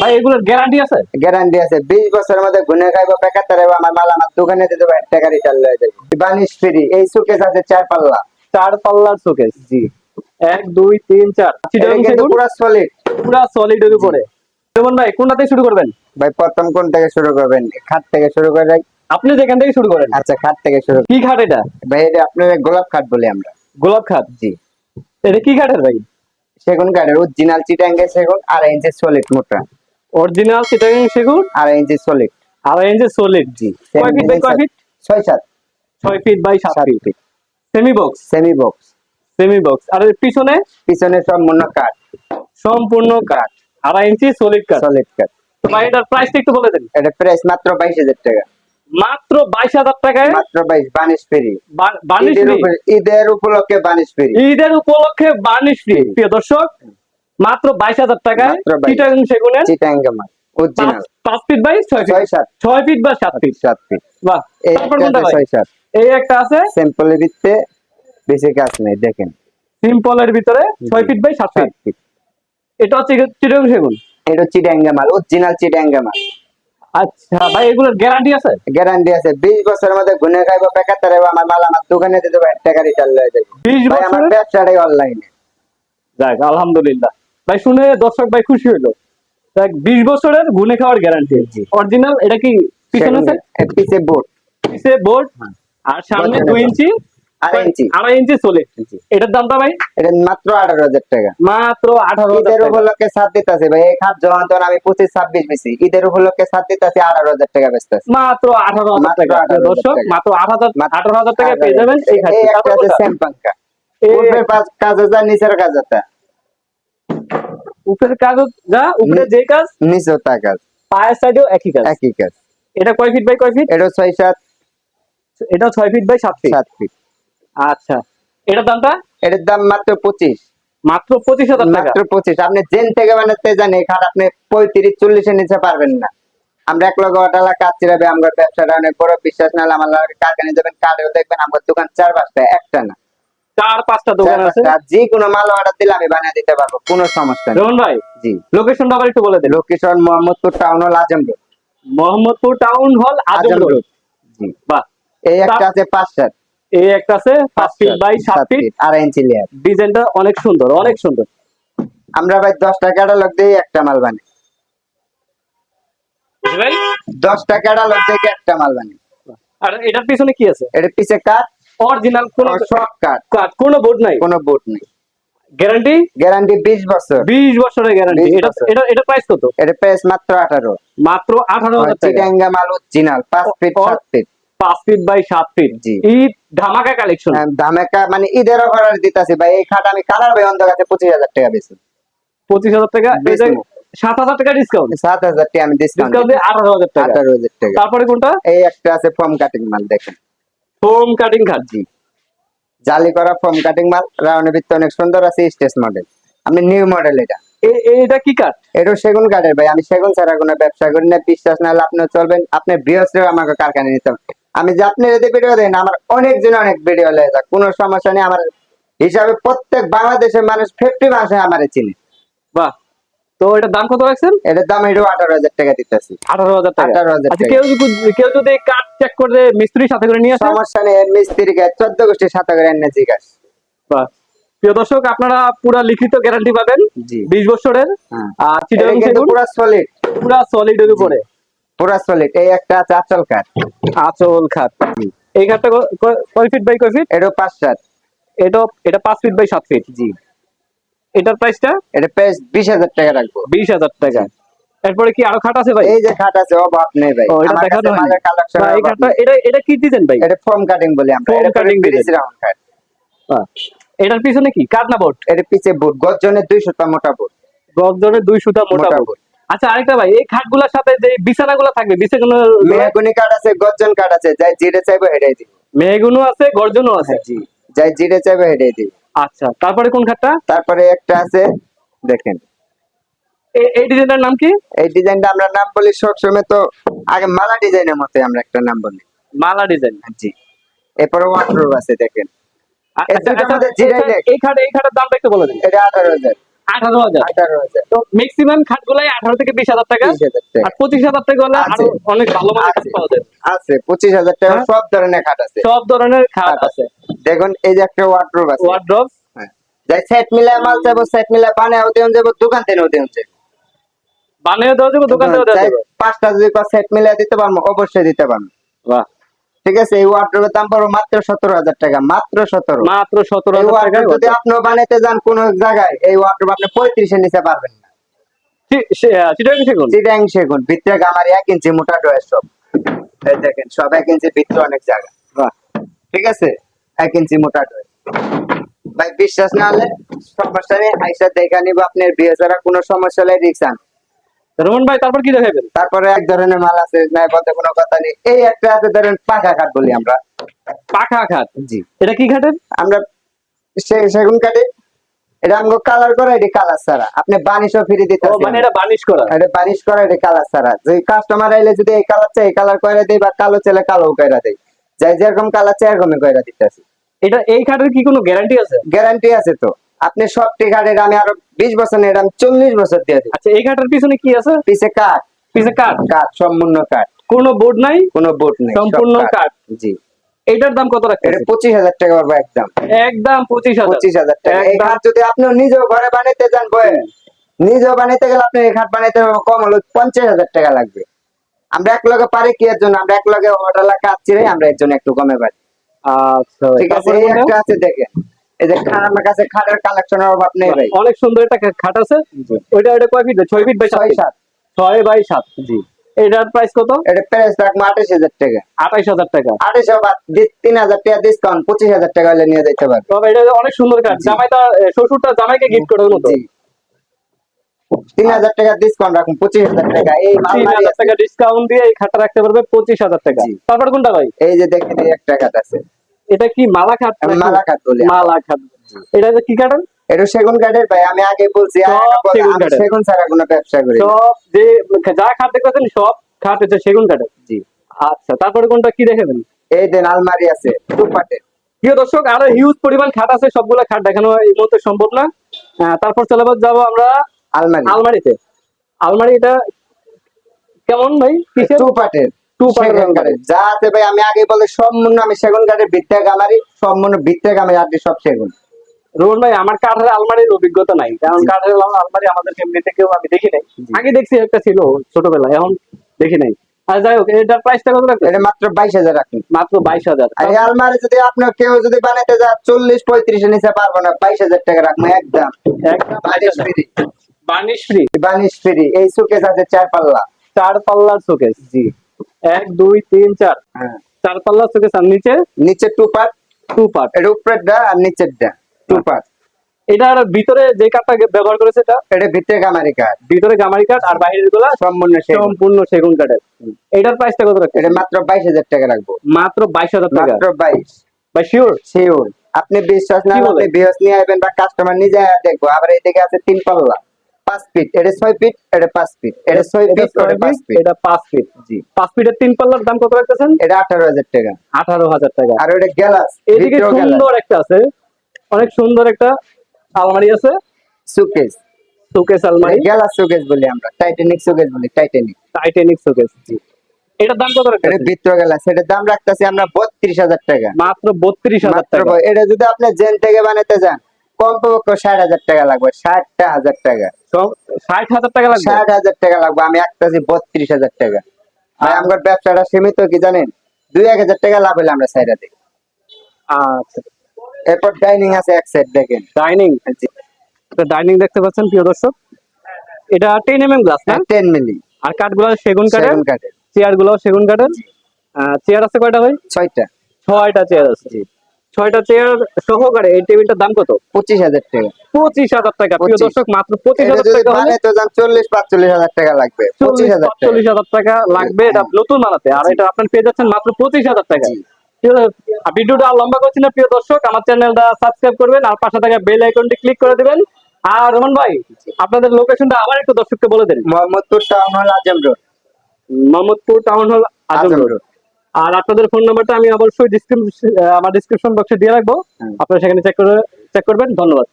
ভাই এগুলোর গ্যারান্টি আছে? গ্যারান্টি আছে। বিশ বছরের মধ্যে গুনে খাইবো বেকার আমার মাল আমার দোকানে দেবো টাকা রিটার্ন লয়ে যাবে বানিশ ফ্রি এই সুকেস আছে চার পাল্লা। চার পাল্লার শোকেস জি। এক দুই তিন চার। এটা চিটাগাং কিন্তু পুরো সলিড পুরা সলিডের উপরে। যেমন ভাই শুরু করবেন? ভাই প্রথম কোন থেকে শুরু করবেন? খাট থেকে শুরু করে যাই আপনি যেখান থেকে শুরু করেন? আচ্ছা খাট থেকে শুরু কি খাট এটা? ভাই এটা আপনার গোলাপ খাট বলি আমরা। গোলাপ খাট? জি। এটা কি খাটের ভাই? সেগুন কাঠের অরিজিনাল চিটাঙ্গে সেগুন আড়াই ইঞ্চি সলিড মোটা। অরিজিনাল চিটাগাং সেগুন? আড়াই ইঞ্চি সলিড আড়াই ইঞ্চি সলিড জি কয় ফিট বাই কয় ফিট ছয় সাত। ছয় ফিট বাই সাত সাত feet feet semi box semi box semi box আর পিছনে? পিছনে সব কাঠ। সম্পূর্ণ কাঠ। আড়াই ইঞ্চি সলিড কাঠ। সলিড কাঠ। তো ভাই এটার প্রাইসটা একটু বলে দেন। এটা প্রাইস মাত্র বাইশ হাজার টাকা। মাত্র বাইশ হাজার টাকায়? মাত্র বাইশ বানিশ ফ্রি বা- বার্নিশ ঈদের ফ্রি ঈদের উপলক্ষে বানিশ ফ্রি ঈদের উপলক্ষে বার্নিশ ফ্রি প্রিয় দর্শক মাত্র বাইশ হাজার টাকায় চিটাগাং সেগুনের চিটাঙ্গে মাল পাঁচ- পাঁচ ফিট বাই ছয় ফিট। ছয় ফিট বা সাত ফিট। সাত ফিট। বাহ এই তারপর একটা আছে ভাই? ছয় সাত। এই একটা আছে? সিম্পলের ভিত্তিতে বেশি কাজ নেই দেখেন। সিম্পলের ভিতরে ছয় ফিট বাই সাত ফিট। এটা হচ্ছে চিটাগাং সেগুন? এটা চিটাঙ্গে মাল অরিজিনাল চিটাঙ্গে মাল আচ্ছা ভাই এগুলোর গ্যারান্টি আছে? গ্যারান্টি আছে। বিশ বছরের মধ্যে গুনে খাইবো তারাইবো আমার মাল আমার দোকানে দিয়ে দেবো টাকা রিটার্ন লয়ে যাবে বিশ ভাই আমার ব্যবসাটাই অনলাইনে যাক আলহামদুলিল্লাহ। ভাই শুনে দর্শক ভাই খুশি হইল। দেখ বিশ বছরের গুনে খাওয়ার গ্যারান্টি অরিজিনাল এটা কি পিছনে পিছে বোর্ড পিছে বোর্ড। আর সামনে দুই ইঞ্চি আড়াই ইঞ্চি। চলে। এটার দামটা ভাই? এটা মাত্র আঠারো হাজার টাকা। মাত্র আঠারো ঈদের উপলক্ষে দিতেছে ভাই। এই খাট যখন তখন আমি পঁচিশ ছাব্বিশ বেশি ঈদের উপলক্ষে দিতেছি আঠারো হাজার টাকা বেচতেছি। মাত্র আঠারো হাজার টাকা। দর্শক মাত্র আঠারো হাজার টাকা পেয়ে যাবেন এই? স্যামপাঙ্কা। কাজ নিচের কাজ উপরের কাগজ যা উপরে যে কাজ নিচেও তা কাজ পায়ের সাইডেও একই কাজ। একই কাজ। এটা কয় ফিট বাই কয় ফিট এটা ছয় সাত এটা ছয় ফিট বাই সাত ফিট সাত ফিট আচ্ছা। এটার দামটা? এটার দাম মাত্র পঁচিশ। মাত্র পঁচিশ হাজার টাকা? মাত্র পঁচিশ। আপনি জেন থেকে বানাতে জান এই খাট আপনি পঁয়ত্রিশ চল্লিশের নিচে পারবেন না। আমরা এক লক্ষ টাকা কাজ চিরাবে আমার ব্যবসাটা অনেক বড় বিশ্বাস নাহলে আমার কারখানে যাবেন কার্ডেও দেখবেন আমার দোকান চার পাঁচটা একটা না। চার পাঁচটা দোকান আছে। যে কোনো মাল অর্ডার দিলে আমি বানিয়ে দিতে পারব কোনো সমস্যা নেই। রোহন ভাই জি। লোকেশনটা আবার একটু বলে দিন। লোকেশন মোহাম্মদপুর টাউন হল আজম রোড মোহাম্মদপুর টাউন হল আজম রোড জি। বাহ। এই একটা আছে এই একটা আছে পাঁচ ফিট বাই সাত ফিট আড়াই ইঞ্চি লেয়ার ডিজাইনটা অনেক সুন্দর অনেক সুন্দর। আমরা ভাই দশ টাকাটা লোক দিয়ে একটা মাল বানি ভাই দশ টাকাটা লোক থেকে একটা মাল বানি আর এটার পিছনে কি আছে? এটার পিছে কাঠ অরিজিনাল কোন কাঠ কাট কোনো বোর্ড নাই। কোনো বোর্ড নেই। গ্যারান্টি গ্যারান্টি বিশ বছর। বিশ বছরের গ্যারান্টি এটা এটা এটা প্রাইস কত? এটা প্রাইস মাত্র আঠারো। মাত্র আঠারো হাজার টাকা। চিটাঙ্গা মাল অরিজিনাল পাঁচ ফিট ও- সাত ফিট পাঁচ ফিট বাই সাত ফিট জি। ঈদ ধামাকা কালেকশন ধামেকা মানে ঈদের অফার দিতেছি। ভাই এই খাট আমি কালার ভাই অন্ধ কাছে পঁচিশ হাজার টাকা বেশি পঁচিশ হাজার টাকা সাত হাজার টাকা ডিসকাউন্ট সাত হাজার টাকা আমি ডিসকাউন্ট ডিসকাউন্ট দিয়ে আঠারো হাজার টাকা। আঠারো হাজার টাকা। তারপরে কোনটা? এই একটা আছে ফর্ম কাটিং মাল দেখেন। ফোম কাটিং খাচ্ছি। জালি করা ফোম কাটিং মাল রাউন্ডের ভিতরে অনেক সুন্দর আছে স্টেজ মডেল আমি নিউ মডেল এটা। এটা কি কাঠ? এটা সেগুন কাঠের ভাই আমি সেগুন ছাড়া কোনো ব্যবসা করি না বিশ্বাস না হলে আপনিও চলবেন আপনি বৃহস্পতি আমাকে কারখানা নিতে হবে। আমি যে আপনি যদি ভিডিও দেন আমার অনেক জন অনেক ভিডিও লেগে যাক কোনো সমস্যা নেই আমার হিসাবে প্রত্যেক বাংলাদেশের মানুষ ফিফটি মাসে আমার চিনি। বাহ। তো এটার দাম কত রাখছেন? এটার দাম এটাও আঠারো হাজার টাকা দিতেছি। আঠারো হাজার টাকা। আঠারো হাজার আচ্ছা কেউ যদি কেউ যদি কাঠ চেক করে মিস্ত্রির সাথে করে নিয়ে আসে? সমস্যা নেই এর মিস্ত্রিকে চোদ্দ গোষ্ঠী সাথে করে এনে জিজ্ঞাস। প্রিয় দর্শক আপনারা পুরা লিখিত গ্যারান্টি পাবেন। বিশ বছরের আর এটা চিটাগাং সেগুন পুরো সলিড পুরা সলিডের উপরে। পুরো সলিড এই একটা আছে আচল কাঠ। আচল খাট এই খাটটা কয় ফিট বাই কয় ফিট এটাও পাঁচ সাত এটা এটা পাঁচ ফিট বাই সাত ফিট জি। এটার প্রাইসটা এটা প্রাইস বিশ হাজার টাকা রাখব। বিশ হাজার টাকা। এরপরে কি আরও খাট আছে ভাই? এই যে খাট আছে অভাব নেই ভাই। এটা দেখানো কালেকশন এই খাটটা এটা এটা কি দিবেন ভাই? এটা ফর্ম কাটিং বলি আমরা। এটা cutting ব্রিজ রাউন্ড কাট। এটার পিছনে কি? কাঠ না বোর্ড এটা পিছে বুট গর্জনের দুইশো টা মোটা বুট গজনের দুই সুতা মোটা বোর্ড আচ্ছা আরেকটা ভাই এই খাটগুলোর সাথে যে বিছানাগুলো থাকবে বিছানাগুলো মেহগুনি কাঠ আছে গর্জন কাঠ আছে যাই জিরে চাইব হেডাই দিব। মেহগুনো আছে গর্জনও আছে। জি যাই জিরে চাইব হেডাই দিব। আচ্ছা তারপরে কোন খাটটা তারপরে একটা আছে দেখেন। এই ডিজাইনটার নাম কি? এই ডিজাইনটা আমরা নাম বলি সবসময় তো আগে মালা ডিজাইনের মতো আমরা একটা নাম বলি। মালা ডিজাইন। জি। এরপরে ওয়াটার আছে দেখেন। নেই। এই খাট এই খাটের দামটা একটু বলে দিন। এটা আঠারো হাজার। আঠারো হাজার। তো ম্যাক্সিমাম খাটগুলাই আঠারো থেকে বিশ হাজার টাকা। আর পঁচিশ হাজার টাকা হলে আরও অনেক ভালো মানের খাট পাওয়া যায়। আছে পঁচিশ হাজার টাকা হ্যাঁ? সব ধরনের খাট আছে। সব ধরনের খাট খাট আছে। দেখুন এই যে একটা ওয়ার্ড্রোব আছে। ওয়ার্ড্রপ হ্যাঁ। যাই সেট মিলে মাল চাইব সেট মিলে বানায় দেন যাব দোকান থেকে দেন বানিয়ে দেওয়া যাবে দোকান থেকে পাঁচটা যদি সেট মিলে দিতে পারব অবশ্যই দিতে পারব। বাহ। ঠিক আছে এই ওয়ার্ড্রোবের দাম পড়ব মাত্র সতেরো হাজার টাকা মাত্র সতেরো। মাত্র সতেরো হাজার যদি আপনি বানাইতে যান কোন জায়গায় এই ওয়ার্ড্রোব আপনি পঁয়ত্রিশে নিতে পারবেন না। চিটাং সেগুন? চিটাং সেগুন ভিতরে আমার এক ইঞ্চি মোটা ডয়ের সব। এই দেখেন সব এক ইঞ্চি ভিতরে অনেক জায়গা। ঠিক আছে? এক ইঞ্চি মোটা ভাই বিশ্বাস না হলে সমস্যা নেই আইসা দেখা নিব আপনার বিয়ে ছাড়া কোনো সমস্যা হলে রিক্সান রমন ভাই তারপর কি দেখাবেন তারপরে এক ধরনের মাল আছে নাই কোনো কথা নেই। এই একটা আছে ধরেন কাঠ বলি আমরা। পাখা খাট? জি। এটা কি আমরা সেগুন কাঠে এটা আমাকে কালার করা এটি কালার ছাড়া। আপনি বানিশও ফ্রি দিতে ও মানে এটা বানিশ করা? এটা বানিশ করা এটি কালার ছাড়া। যে কাস্টমার আইলে যদি এই কালার চাই এই কালার করে দেয় বা কালো চাইলে কালো কইরা দেয় যাই যেরকম কালার চাই এরকমই কইরা দিতেছি। এটা এই খাটের কি কোনো গ্যারান্টি আছে? গ্যারান্টি আছে তো। আপনি সব টিকাটের আমি আরও বিশ বছর নেই আমি চল্লিশ বছর দিয়ে দিই। আচ্ছা এই খাটের পিছনে কি আছে? পিছে কাঠ পিছে কাঠ কাঠ সম্পূর্ণ কাঠ কোনো বোর্ড নাই? কোনো বোট নেই সম্পূর্ণ কাঠ জি। এটার দাম কত এটা রাখছেন পঁচিশ হাজার টাকা পাবো একদম। একদম টাকা। এই খাট যদি আপনি নিজেও ঘরে বানাইতে যান বয়ে নিজেও বানাইতে গেলে আপনি এই খাট বানাইতে কম হলো পঞ্চাশ হাজার টাকা লাগবে। আমরা এক লগে পারি কি এর জন্য? আমরা এক লগে হোটেলে কাজ ছিঁড়ে আমরা এর জন্য একটু কমে পারি। আচ্ছা ঠিক আছে এই একটা আছে দেখেন। এই যে খাট আমার কাছে খাটের কালেকশনের অভাব নেই ভাই। অনেক সুন্দর একটা খাট আছে। জি। ওইটা ওইটা কয় ফিট ছয় ফিট বাই ছয় সাত। ছয় বাই সাত? জি। এটার প্রাইস কত? এটা প্রাইস রাখব আঠাশ হাজার টাকা। হাজার টাকা। আঠাশ বাদ তিন হাজার টাকা ডিসকাউন্ট পঁচিশ হাজার টাকা হলে নিয়ে যেতে পারবে। তবে এটা অনেক সুন্দর জামাইটা শ্বশুরটা জামাইকে গিফট করার মতো। তিন হাজার টাকা ডিসকাউন্ট রাখুন পঁচিশ হাজার টাকা। এই তিন হাজার টাকা ডিসকাউন্ট দিয়ে এই রাখতে পারবে পঁচিশ হাজার টাকা। তারপর কোনটা ভাই? এই যে দেখেন একটা আছে। এটা কি মালা খাট? মালা খাট বলি। মালা খাট এটা কি কাঠের এটা সেগুন কাঠের ভাই আমি আগে বলছি সেগুন ছাড়া কোনো ব্যবসা করি সব যে যা খাট দেখতেছেন সব খাট হচ্ছে সেগুন কাঠের জি। আচ্ছা তারপরে কোনটা কি দেখাবেন? এই দেন আলমারি আছে দুপাটে। প্রিয় দর্শক আরও হিউজ পরিমাণ খাট আছে সবগুলা খাট দেখানো এই মুহূর্তে সম্ভব না। তারপর চলে যাব আমরা আলমারি। আলমারিতে। আলমারি এটা কেমন ভাই? কিসের? দুপাটের। Two part সেগুন কাঠের যা আছে ভাই আমি আগে বলে সম্পূর্ণ আমি সেগুন কাঠের ভিত্তে গামারি সম্পূর্ণ ভিত্তে গামারি আর সব সেগুন। রোহন ভাই আমার কাঠের আলমারির অভিজ্ঞতা নাই কারণ কাঠের আলমারি আমাদের ফ্যামিলিতে কেউ আমি দেখি নাই। আগে দেখছি একটা ছিল ছোটবেলায় এখন দেখি নাই। আর যাই হোক এটার প্রাইসটা কত রাখবে এটা মাত্র বাইশ হাজার রাখুন মাত্র বাইশ হাজার। আর এই আলমারি যদি আপনার কেউ যদি বানাইতে যায় চল্লিশ পঁয়ত্রিশে নিচে পারব না বাইশ হাজার টাকা রাখব একদম। একদম বানিশ ফ্রি বানিশ ফ্রি এই সুকেস আছে চার পাল্লা। চার পাল্লার শোকেস জি। এক দুই তিন চার। হ্যাঁ। চার শোকেস আর নিচে? নিচে টু পার্ট টু পার্ট এটা উপরের ডা আর নিচের ডা। টু পার্ট এটার ভিতরে যে কাঠটা ব্যবহার করেছে এটা? এটা ভিতরে গামারি কাঠ ভিতরে গামারি কাঠ আর বাইরেরগুলা সম্পূর্ণ সম্পূর্ণ সেগুন কাঠের এটার প্রাইসটা কত এটা মাত্র বাইশ হাজার টাকা রাখব। মাত্র বাইশ হাজার টাকা। মাত্র বাইশ। ভাই শিওর শিওর আপনি বিশ্বাস না কি আপনি বিহস নিয়ে আসবেন বা কাস্টমার নিজে দেখব। আবার এইদিকে আছে তিন পাল্লা। পাঁচ ফিট এটা ছয় ফিট এটা পাঁচ ফিট এটা ছয় এটা ফিট ছয় পাঁচ ফিট এটা পাঁচ ফিট জি। পাঁচ ফিটের তিন পাল্লার দাম কত রাখতেছেন? এটা আঠারো হাজার টাকা। আঠারো হাজার টাকা। আর ওটা গ্যালাস এদিকে সুন্দর একটা আছে। অনেক সুন্দর একটা আলমারি আছে। সুকেস। শোকেস আলমারি। গ্যালাস সুকেস বলি আমরা টাইটানিক সুকেস বলি টাইটানিক। টাইটানিক শোকেস এটার দাম কত এটা রাখতেছেন ভিতর গ্যালাস এটার দাম রাখতেছি আমরা বত্রিশ হাজার টাকা। মাত্র বত্রিশ হাজার মাত্র টাকা। এটা যদি আপনি জেন থেকে বানাতে যান কমপক্ষে ষাট হাজার টাকা লাগবে ষাটটা হাজার টাকা। ষাট হাজার টাকা লাগবে? ষাট হাজার টাকা লাগবে আমি একটাছি বত্রিশ হাজার টাকা। আর আমার ব্যবসাটা সীমিত কি জানেন? দুই এক হাজার টাকা লাভ হলে আমরা সাইডা দিই আচ্ছা। এরপর ডাইনিং আছে এক সাইড দেখেন। ডাইনিং। ডাইনিং দেখতে পাচ্ছেন প্রিয় দর্শক। এটা টেন এম এম গ্লাস না টেন মিলি আর কাঠগুলো সেগুন কাঠের? সেগুন কাঠের। চেয়ারগুলো সেগুন কাঠের? চেয়ার আছে কয়টা ভাই? ছয়টা। ছয়টা চেয়ার আছে। ছয়টা চেয়ার সহকারে এই টেবিলটার দাম কত? পঁচিশ হাজার টাকা। পঁচিশ হাজার টাকা। প্রিয় দর্শক মাত্র পঁচিশ হাজার টাকা চল্লিশ পাঁচচল্লিশ হাজার টাকা লাগবে। চল্লিশ হাজার চল্লিশ হাজার টাকা লাগবে এটা নতুন বানাতে। আর এটা আপনার পেয়ে যাচ্ছেন মাত্র পঁচিশ হাজার টাকা? ভিডিওটা আর লম্বা করছি না প্রিয় দর্শক আমার চ্যানেলটা সাবস্ক্রাইব করবেন আর পাশে থাকা বেল আইকনটি ক্লিক করে দিবেন। আর রহমান ভাই আপনাদের লোকেশনটা আবার একটু দর্শককে বলে দেন। মোহাম্মদপুর টাউন হল আজম রোড মোহাম্মদপুর টাউন হল আজম রোড আর আপনাদের ফোন নাম্বারটা আমি অবশ্যই ডিসক্রিপশন আমার ডিসক্রিপশন বক্সে দিয়ে রাখব। আপনারা সেখানে চেক করে চেক করবেন। ধন্যবাদ।